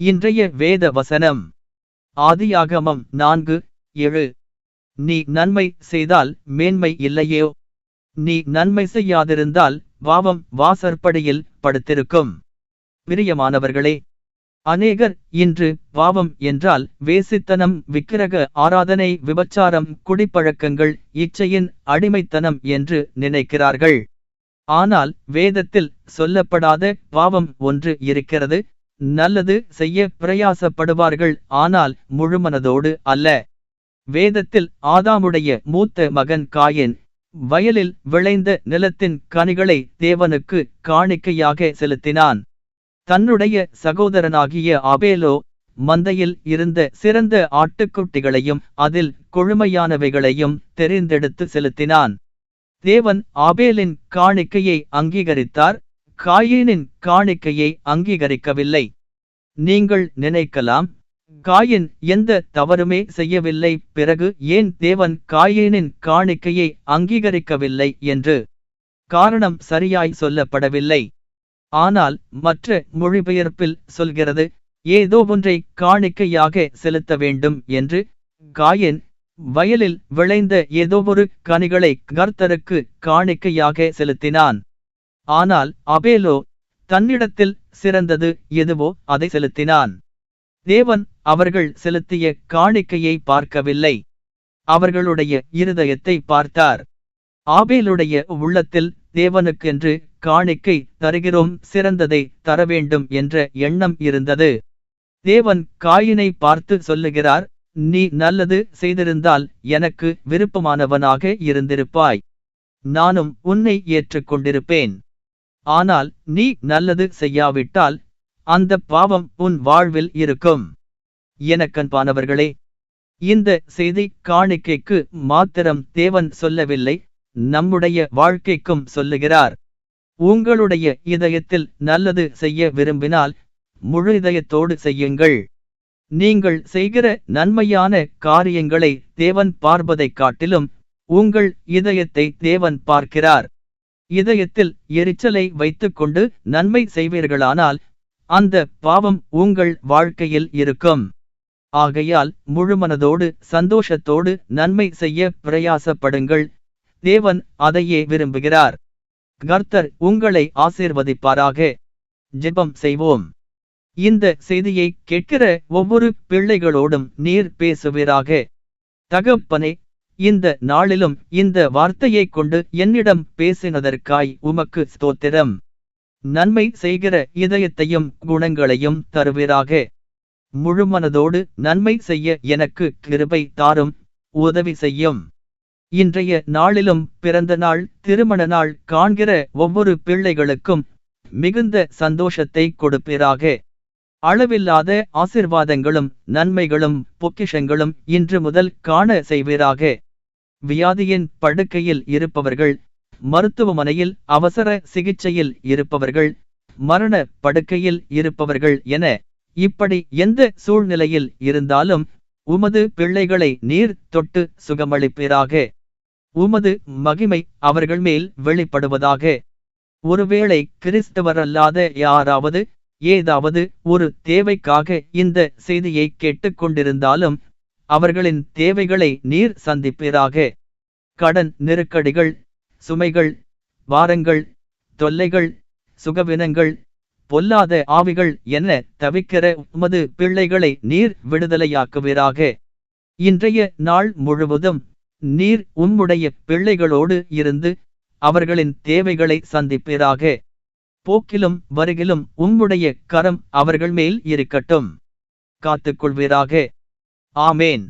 இன்றைய வேத வசனம். ஆதியாகமம் நான்கு ஏழு. நீ நன்மை செய்தால் மேன்மை இல்லையோ? நீ நன்மை செய்யாதிருந்தால் பாவம் வாசற்படியில் படுத்திருக்கும். பிரியமானவர்களே அநேகர் இன்று பாவம் என்றால் வேசித்தனம் விக்கிரக ஆராதனை விபச்சாரம் குடிப்பழக்கங்கள் இச்சையின் அடிமைத்தனம் என்று நினைக்கிறார்கள். ஆனால் வேதத்தில் சொல்லப்படாத பாவம் ஒன்று இருக்கிறது. நல்லது செய்ய பிரயாசப்படுவார்கள் ஆனால் முழுமனதோடு அல்ல. வேதத்தில் ஆதாமுடைய மூத்த மகன் காயின் வயலில் விளைந்த நிலத்தின் கனிகளை தேவனுக்கு காணிக்கையாக செலுத்தினான். தன்னுடைய சகோதரனாகிய அபேலோ மந்தையில் இருந்த சிறந்த ஆட்டுக்குட்டிகளையும் அதில் கொழுமையானவைகளையும் தெரிந்தெடுத்து செலுத்தினான். தேவன் ஆபேலின் காணிக்கையை அங்கீகரித்தார். காயினின் காணிக்கையை அங்கீகரிக்கவில்லை. நீங்கள் நினைக்கலாம் காயின் எந்த தவறுமே செய்யவில்லை பிறகு ஏன் தேவன் காயினின் காணிக்கையை அங்கீகரிக்கவில்லை என்று காரணம் சரியாய் சொல்லப்படவில்லை. ஆனால் மற்ற மொழிபெயர்ப்பில் சொல்கிறது ஏதோ ஒன்றை காணிக்கையாக செலுத்த வேண்டும் என்று காயின் வயலில் விளைந்த ஏதோ ஒரு கனிகளை கர்த்தருக்கு காணிக்கையாக செலுத்தினான். ஆனால் அபேலோ தன்னிடத்தில் சிறந்தது எதுவோ அதை செலுத்தினான். தேவன் அவர்கள் செலுத்திய காணிக்கையை பார்க்கவில்லை. அவர்களுடைய இருதயத்தை பார்த்தார். ஆபேலுடைய உள்ளத்தில் தேவனுக்கென்று காணிக்கை தருகிறோம் சிறந்ததை தர வேண்டும் என்ற எண்ணம் இருந்தது. தேவன் காயினை பார்த்து சொல்லுகிறார் நீ நல்லது செய்திருந்தால் எனக்கு விருப்பமானவனாக இருந்திருப்பாய். நானும் உன்னை ஏற்றுக்கொண்டிருப்பேன். ஆனால் நீ நல்லது செய்யாவிட்டால் அந்த பாவம் உன் வாழ்வில் இருக்கும். எனக்கன்பானவர்களே இந்த செய்தி காணிக்கைக்கு மாத்திரம் தேவன் சொல்லவில்லை நம்முடைய வாழ்க்கைக்கும் சொல்லுகிறார். உங்களுடைய இதயத்தில் நல்லது செய்ய விரும்பினால் முழு இதயத்தோடு செய்யுங்கள். நீங்கள் செய்கிற நன்மையான காரியங்களை தேவன் பார்ப்பதைக் காட்டிலும் உங்கள் இதயத்தை தேவன் பார்க்கிறார். இதயத்தில் எரிச்சலை வைத்துக்கொண்டு நன்மை செய்வீர்களானால் அந்த பாவம் உங்கள் வாழ்க்கையில் இருக்கும். ஆகையால் முழுமனதோடு சந்தோஷத்தோடு நன்மை செய்ய பிரயாசப்படுங்கள். தேவன் அதையே விரும்புகிறார். கர்த்தர் உங்களை ஆசீர்வதிப்பாராக. ஜெபம் செய்வோம். இந்த செய்தியை கேட்கிற ஒவ்வொரு பிள்ளைகளோடும் நீர் பேசுவீராக. தகப்பனே இந்த நாளிலும் இந்த வார்த்தையைக் கொண்டு என்னிடம் பேசினதற்காய் உமக்கு ஸ்தோத்திரம். நன்மை செய்கிற இதயத்தையும் குணங்களையும் தருவீராக. முழுமனதோடு நன்மை செய்ய எனக்கு கிருபை தாரும் உதவி செய்யும். இன்றைய நாளிலும் பிறந்த நாள் திருமண நாள் காண்கிற ஒவ்வொரு பிள்ளைகளுக்கும் மிகுந்த சந்தோஷத்தை கொடுப்பீராக. அளவில்லாத ஆசிர்வாதங்களும் நன்மைகளும் பொக்கிஷங்களும் இன்று முதல் காண செய்வீராக. வியாதியின் படுக்கையில் இருப்பவர்கள் மருத்துவமனையில் அவசர சிகிச்சையில் இருப்பவர்கள் மரண படுக்கையில் இருப்பவர்கள் என இப்படி எந்த சூழ்நிலையில் இருந்தாலும் உமது பிள்ளைகளை நீர் தொட்டு சுகமளிப்பீராக. உமது மகிமை அவர்கள் மேல் வெளிப்படுவதாக. ஒருவேளை கிறிஸ்தவரல்லாத யாராவது ஏதாவது ஒரு தேவைக்காக இந்த செய்தியை கேட்டுக்கொண்டிருந்தாலும் அவர்களின் தேவைகளை நீர் சந்திப்பீராக. கடன் நெருக்கடிகள் சுமைகள் வாரங்கள் தொல்லைகள் சுகவினங்கள் பொல்லாத ஆவிகள் என தவிக்கிற உமது பிள்ளைகளை நீர் விடுதலையாக்குவீராக. இன்றைய நாள் முழுவதும் நீர் உம்முடைய பிள்ளைகளோடு இருந்து அவர்களின் தேவைகளை சந்திப்பீராக. போக்கிலும் வருகிலும் உம்முடைய கரம் அவர்கள் மேல் இருக்கட்டும். காத்துக்கொள்வீராக. ஆமேன்